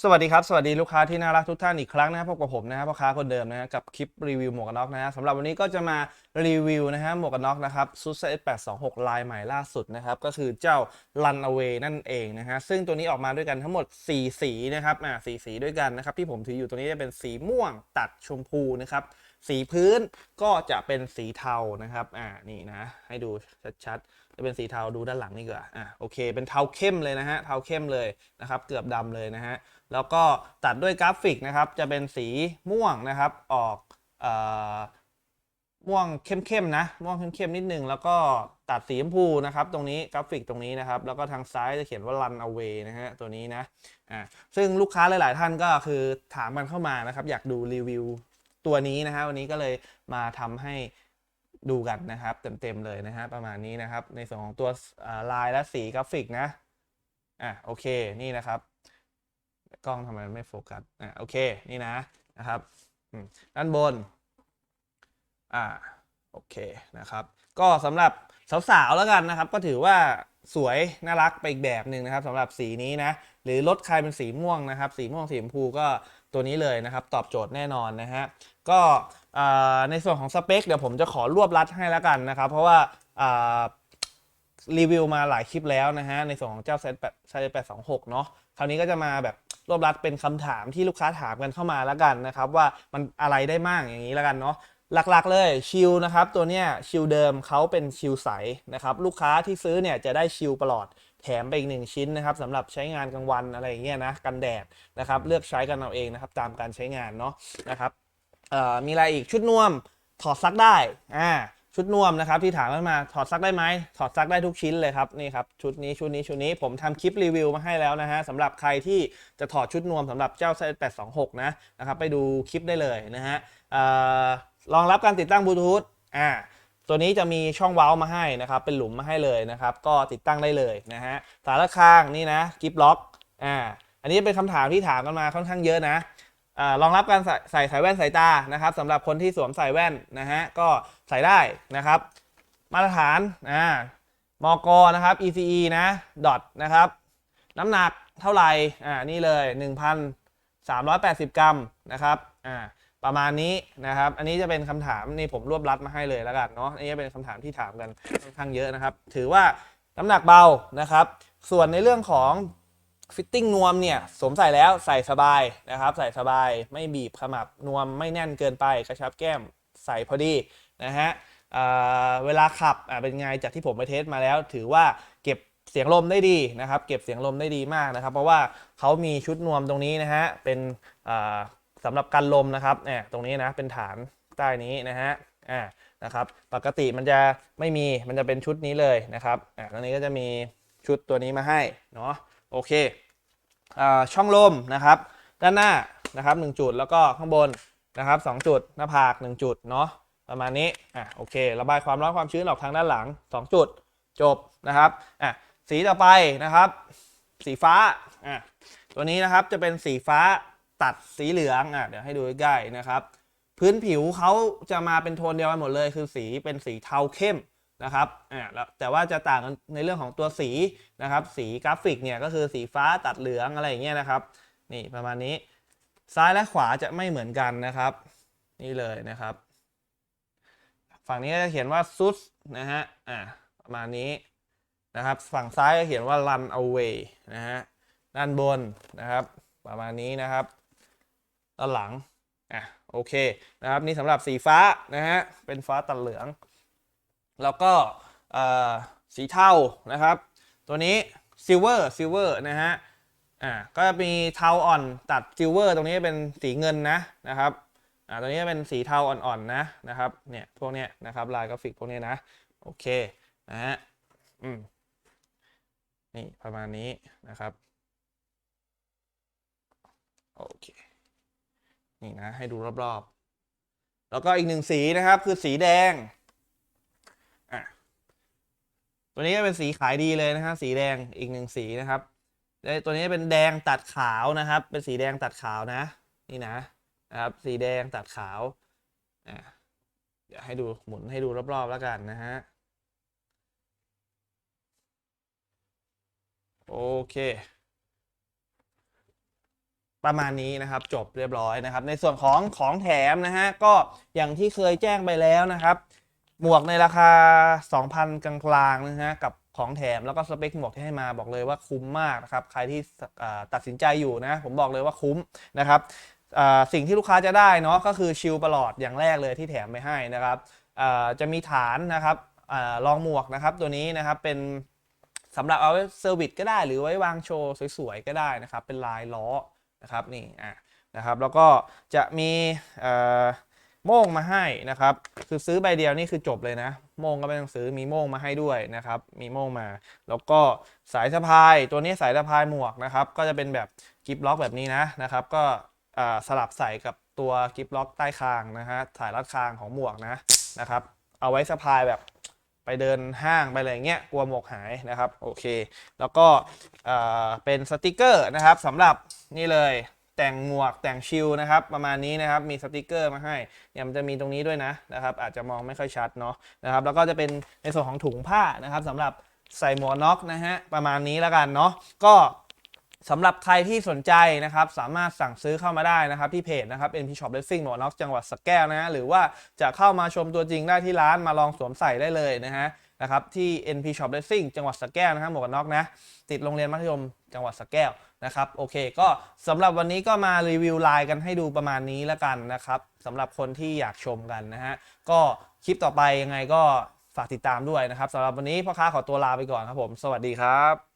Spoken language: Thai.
สวัสดีครับ สวัสดีลูกค้าที่น่ารักทุกท่านอีกครั้งนะครับพบกับผมนะครับพ่อค้าคนเดิมนะฮะกับคลิปรีวิวหมวกกันน็อกนะฮะสำหรับวันนี้ก็จะมารีวิวนะฮะหมวกกันน็อกนะครับซูเซต826ลายใหม่ล่าสุดนะครับก็คือเจ้า Runaway นั่นเองนะฮะซึ่งตัวนี้ออกมาด้วยกันทั้งหมด 4 สีนะครับอ่าสีสีด้วยกันนะครับที่ผมถืออยู่ตัวนี้จะเป็นสีม่วงตัดชมพูนะครับ สีพื้นก็จะเป็นสีเทานะครับ อ่า นี่นะ ให้ดูชัดๆ จะเป็นสีเทาดูด้านหลังนี่กว่าอะโอเค เป็นเทาเข้มเลยนะฮะ เทาเข้มเลยนะครับ เกือบดำเลยนะฮะ แล้วก็ตัดด้วยกราฟิกนะครับ จะเป็นสีม่วงนะครับ ออกเอ่อม่วงเข้มๆนะ ม่วงเข้มๆนิดนึง แล้วก็ตัดสีชมพูนะครับ ตรงนี้กราฟิกตรงนี้นะครับ แล้วก็ทางซ้ายจะเขียนว่า run away นะฮะ ตัวนี้นะ อ่า ซึ่งลูกค้าหลาย ๆ ท่านก็คือถามกันเข้ามานะครับ อยากดูรีวิว ตัวนี้นะฮะวันนี้ก็เลยมาทำให้ดูกันนะครับเต็มๆเลยนะฮะประมาณนี้นะครับ ในส่วนของตัวลายและสีกราฟิกนะอะโอเคนี่นะครับ กล้องทำไมไม่โฟกัสอะโอเคนี่นะนะครับด้านบนอ่าโอเคนะครับ ก็สำหรับ สาวๆแล้วกันนะครับ ก็ถือว่าสวยน่ารักไปอีกแบบหนึ่งนะครับสำหรับสีนี้นะหรือรถใครเป็นสีม่วงนะครับ สีม่วงสีชมพูก็ตัวนี้เลยนะครับ ตอบโจทย์แน่นอนนะฮะก็ในส่วนของสเปคเดี๋ยวผมจะขอรวบรัดให้แล้วกันนะครับ เพราะว่ารีวิวมาหลายคลิปแล้วนะฮะในส่วนของเจ้าเซตแปดเซตแปดสองหกเนาะคราวนี้ก็จะมาแบบรวบรัดเป็นคำถามที่ลูกค้าถามกันเข้ามาแล้วกันนะครับ ว่ามันอะไรได้มั่งอย่างนี้แล้วกันเนาะ หลักๆเลยชิลนะครับตัวเนี้ยชิลเดิมเขาเป็นชิลใสนะครับลูกค้าที่ซื้อเนี่ยจะได้ชิลตลอดแถมไปอีกหนึ่งชิ้นนะครับสำหรับใช้งานกลางวันอะไรอย่างเงี้ยนะกันแดดนะครับเลือกใช้กันเอาเองนะครับตามการใช้งานเนาะนะครับมีอะไรอีกชุดนวมถอดซักได้อ่าชุดนวมนะครับที่ถามกันมาถอดซักได้ไหมถอดซักได้ทุกชิ้นเลยครับนี่ครับชุดนี้ชุดนี้ชุดนี้ผมทำคลิปรีวิวมาให้แล้วนะฮะสำหรับใครที่จะถอดชุดนวมสำหรับเจ้าไซส์826 นะนะครับไปดูคลิปได้เลยนะฮะ รองรับการติดตั้งบลูทูธอ่าตัวนี้จะมีช่องเว้ามาให้นะครับ เป็นหลุมมาให้เลยนะครับ ก็ติดตั้งได้เลยนะฮะสาระฆังนี่นะกิฟล็อกอ่าอันนี้เป็นคำถามที่ถามกันมาค่อนข้างเยอะนะอ่ารองรับการใส่ใส่สายแว่นสายตานะครับสำหรับคนที่สวมใส่แว่นนะฮะก็ใส่ได้นะครับ มาตรฐานอ่ามกนะครับ ECE นะดอทนะครับ น้ำหนักเท่าไหร่อ่านี่เลย 1,380 กรัมนะครับอ่า ประมาณนี้นะครับ อันนี้จะเป็นคำถามนี่ผมรวบรัดมาให้เลยแล้วกันเนาะอันนี้เป็นคำถามที่ถามกันค่อนข้างเยอะนะครับ ถือว่าน้ำหนักเบานะครับ ส่วนในเรื่องของฟิตติ้งนวมเนี่ยสวมใส่แล้วใส่สบายนะครับ ใส่สบายไม่บีบขมับนวมไม่แน่นเกินไปกระชับแก้มใส่พอดีนะฮะอ่าเวลาขับเป็นไงจากที่ผมไปเทสมาแล้ว ถือว่าเก็บเสียงลมได้ดีนะครับ เก็บเสียงลมได้ดีมากนะครับ เพราะว่าเขามีชุดนวมตรงนี้นะฮะเป็น สำหรับกันลมนะครับเนี่ยตรงนี้นะเป็นฐานใต้นี้นะฮะอ่านะครับปกติมันจะไม่มีมันจะเป็นชุดนี้เลยนะครับอ่าตรงนี้ก็จะมีชุดตัวนี้มาให้เนาะโอเคอ่าช่องลมนะครับ ด้านหน้านะครับ 1 จุดแล้วก็ข้างบนนะครับ 2 จุดหน้าผาก 1 จุดเนาะประมาณนี้อะโอเค ระบายความร้อนความชื้นออกทางด้านหลัง 2 จุดจบนะครับอะสีต่อไปนะครับ สีฟ้าอะตัวนี้นะครับจะเป็นสีฟ้า ตัดสีเหลืองอะเดี๋ยวให้ดูใกล้ๆนะครับ พื้นผิวเขาจะมาเป็นโทนเดียวกันหมดเลย คือสีเป็นสีเทาเข้มนะครับอ่าแล้วแต่ว่าจะต่างกันในเรื่องของตัวสีนะครับ สีกราฟิกเนี่ยก็คือสีฟ้าตัดเหลืองอะไรอย่างเงี้ยนะครับ นี่ประมาณนี้ ซ้ายและขวาจะไม่เหมือนกันนะครับ นี่เลยนะครับ ฝั่งนี้จะเขียนว่าซุสนะฮะอ่าประมาณนี้นะครับ ฝั่งซ้ายก็เขียนว่า run away นะฮะด้านบนนะครับ ประมาณนี้นะครับ ด้านหลังอะโอเคนะครับนี่สำหรับสีฟ้านะฮะเป็นฟ้าตัดเหลือง แล้วก็สีเทานะครับ ตัวนี้ซิลเวอร์ซิลเวอร์นะฮะอ่าก็มีเทาอ่อนตัดซิลเวอร์ตรงนี้เป็นสีเงินนะนะครับอ่าตัวนี้เป็นสีเทาอ่อนๆนะนะครับเนี่ยพวกเนี้ยนะครับลายกราฟิกพวกเนี้ยนะโอเคนะฮะอืมนี่ประมาณนี้นะครับโอเค นี่นะให้ดูรอบๆ แล้วก็อีกหนึ่งสีนะครับคือสีแดงอะตัวนี้ก็เป็นสีขายดีเลยนะฮะสีแดงอีกหนึ่งสีนะครับตัวนี้เป็นแดงตัดขาวนะครับ เป็นสีแดงตัดขาวนะ นี่นะนะครับ สีแดงตัดขาวอะเดี๋ยวให้ดูหมุนให้ดูรอบๆแล้วกันนะฮะโอเค ประมาณนี้นะครับจบเรียบร้อยนะครับ ในส่วนของของแถมนะฮะก็อย่างที่เคยแจ้งไปแล้วนะครับ หมวกในราคา 2,000 กลางๆนะฮะกับของแถมแล้วก็สเปคหมวกที่ให้มาบอกเลยว่าคุ้มมากนะครับ ใครที่ตัดสินใจอยู่นะ ผมบอกเลยว่าคุ้มนะครับสิ่งที่ลูกค้าจะได้เนาะก็คือชิลประหลอดอย่างแรกเลยที่แถมไปให้นะครับจะมีฐานนะครับอารองหมวกนะครับตัวนี้นะครับเป็นสำหรับเอาไว้เซอร์วิสก็ได้ หรือไว้วางโชว์สวยๆก็ได้นะครับ เป็นลายล้อ นะครับนี่อะนะครับแล้วก็จะมีโม่งมาให้นะครับ คือซื้อใบเดียวนี่คือจบเลยนะ โม่งก็ไม่ต้องซื้อมีโม่งมาให้ด้วยนะครับ มีโม่งมา แล้วก็สายสะพายตัวนี้สายสะพายหมวกนะครับ ก็จะเป็นแบบกิฟล็อกแบบนี้นะนะครับ ก็สลับใส่กับตัวกิฟล็อกใต้คางนะฮะสายรัดคางของหมวกนะนะครับ เอาไว้สะพายแบบ ไปเดินห้างไปอะไรเงี้ยกลัวหมวกหายนะครับโอเค แล้วก็เป็นสติกเกอร์นะครับสำหรับนี่เลยแต่งหมวกแต่งชิลนะครับประมาณนี้นะครับมีสติกเกอร์มาให้เนี่ยมันจะมีตรงนี้ด้วยนะนะครับอาจจะมองไม่ค่อยชัดเนาะนะครับแล้วก็จะเป็นในส่วนของถุงผ้านะครับสำหรับใส่หมวกน็อกนะฮะประมาณนี้แล้วกันเนาะก็ สำหรับใครที่สนใจนะครับสามารถสั่งซื้อเข้ามาได้นะครับที่เพจนะครับ NP Shop Racing หมวกน็อกจังหวัดสแก้วนะฮะหรือว่าจะเข้ามาชมตัวจริงได้ที่ร้านมาลองสวมใส่ได้เลยนะฮะนะครับที่ NP Shop Racing จังหวัดสแก้วนะครับหมวกกันน็อกนะติดโรงเรียนมัธยมจังหวัดสแก้วนะครับโอเค ก็สำหรับวันนี้ก็มารีวิวไลน์กันให้ดูประมาณนี้แล้วกันนะครับสำหรับคนที่อยากชมกันนะฮะก็คลิปต่อไปยังไงก็ฝากติดตามด้วยนะครับสำหรับวันนี้พ่อค้าขอตัวลาไปก่อนครับผม สวัสดีครับ